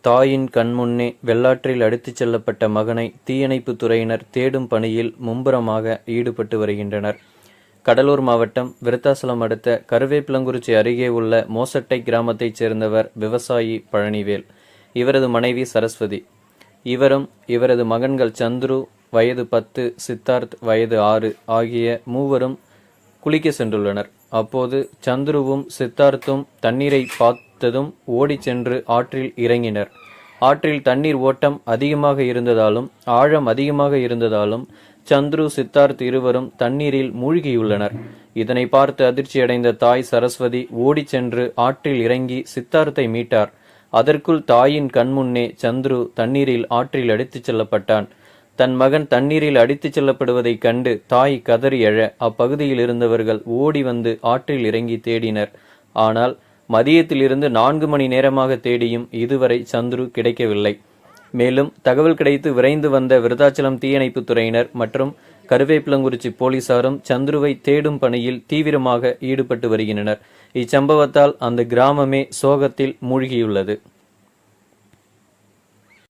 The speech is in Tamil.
தாயின் கண்முன்னே வெள்ளாற்றில் அடித்துச் செல்லப்பட்ட மகனை தீயணைப்புத் துறையினர் தேடும் பணியில் மும்புறமாக ஈடுபட்டு வருகின்றனர். கடலூர் மாவட்டம் விருத்தாசலம் அடுத்த கருவேப்பிலங்குறிச்சி அருகே உள்ள மோசட்டை கிராமத்தைச் சேர்ந்தவர் விவசாயி பழனிவேல். இவரது மனைவி சரஸ்வதி. இவரும் இவரது மகன்கள் சந்துரு வயது பத்து சித்தார்த் வயது ஆறு ஆகிய மூவரும் குளிக்க சென்றுள்ளனர். அப்போது சந்துருவும் சித்தார்த்தும் தண்ணீரை பார்த்ததும் ஓடிச் சென்று ஆற்றில் இறங்கினர். ஆற்றில் தண்ணீர் ஓட்டம் அதிகமாக இருந்ததாலும் ஆழம் அதிகமாக இருந்ததாலும் சந்துரு சித்தார்த் இருவரும் தண்ணீரில் மூழ்கியுள்ளனர். இதனை பார்த்து அதிர்ச்சியடைந்த தாய் சரஸ்வதி ஓடிச் சென்று ஆற்றில் இறங்கி சித்தார்த்தை மீட்டார். அதற்குள் தாயின் கண்முன்னே சந்துரு தண்ணீரில் ஆற்றில் அடித்துச் செல்லப்பட்டான். தன் மகன் தண்ணீரில் அடித்துச் செல்லப்படுவதைக் கண்டு தாய் கதறி எழ அப்பகுதியில் இருந்தவர்கள் ஓடி வந்து ஆற்றில் இறங்கி தேடினர். ஆனால் மதியத்திலிருந்து நான்கு மணி நேரமாக தேடியும் இதுவரை சந்துரு கிடைக்கவில்லை. மேலும் தகவல் கிடைத்து விரைந்து வந்த விருதாச்சலம் தீயணைப்புத் துறையினர் மற்றும் கருவேப்பிலங்குறிச்சி போலீசாரும் சந்துருவை தேடும் பணியில் தீவிரமாக ஈடுபட்டு வருகின்றனர். இச்சம்பவத்தால் அந்த கிராமமே சோகத்தில் மூழ்கியுள்ளது.